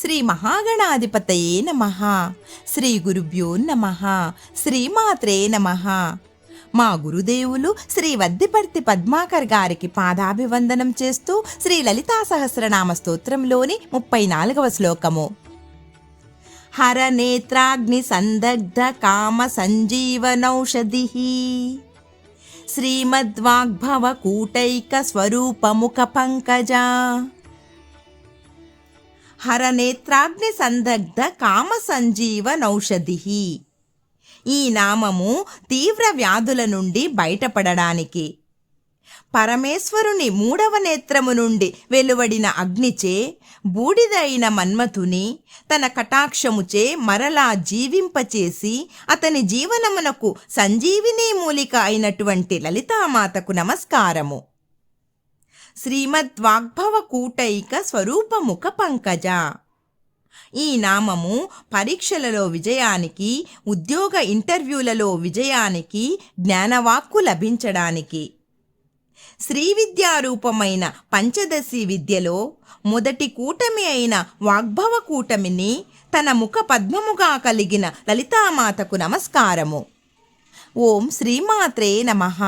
శ్రీ మహాగణాధిపతయే నమ. శ్రీ గురుభ్యో నమ. శ్రీమాత్రే నమ. మా గురుదేవులు శ్రీ వద్దిపర్తి పద్మాకర్ గారికి పాదాభివందనం చేస్తూ శ్రీ లలితా సహస్రనామ స్తోత్రంలోని ముప్పై నాలుగవ శ్లోకము. హర నేత్రాగ్ని సందగ్ధ కామ సంజీవనౌషధి. శ్రీమద్వాగ్భవ కూటైక స్వరూపముఖ పంకజ. హరనేత్రాగ్ని సందగ్ధ కామ సంజీవ నౌషధి ఈ నామము తీవ్ర వ్యాధుల నుండి బయటపడడానికి. పరమేశ్వరుని మూడవ నేత్రము నుండి వెలువడిన అగ్నిచే బూడిదైన మన్మథుని తన కటాక్షముచే మరలా జీవింపచేసి అతని జీవనమునకు సంజీవిని మూలిక అయినటువంటి లలితామాతకు నమస్కారము. శ్రీమద్వాగ్భవ కూటైక స్వరూపముఖ పంకజ ఈ నామము పరీక్షలలో విజయానికి ఉద్యోగ ఇంటర్వ్యూలలో విజయానికి జ్ఞానవాక్కు లభించడానికి. శ్రీ విద్యారూపమైన పంచదశి విద్యలో మొదటి కూటమి అయిన వాగ్భవ కూటమిని తన ముఖ పద్మముగా కలిగిన లలితామాతకు నమస్కారము. ఓం శ్రీమాత్రే నమః.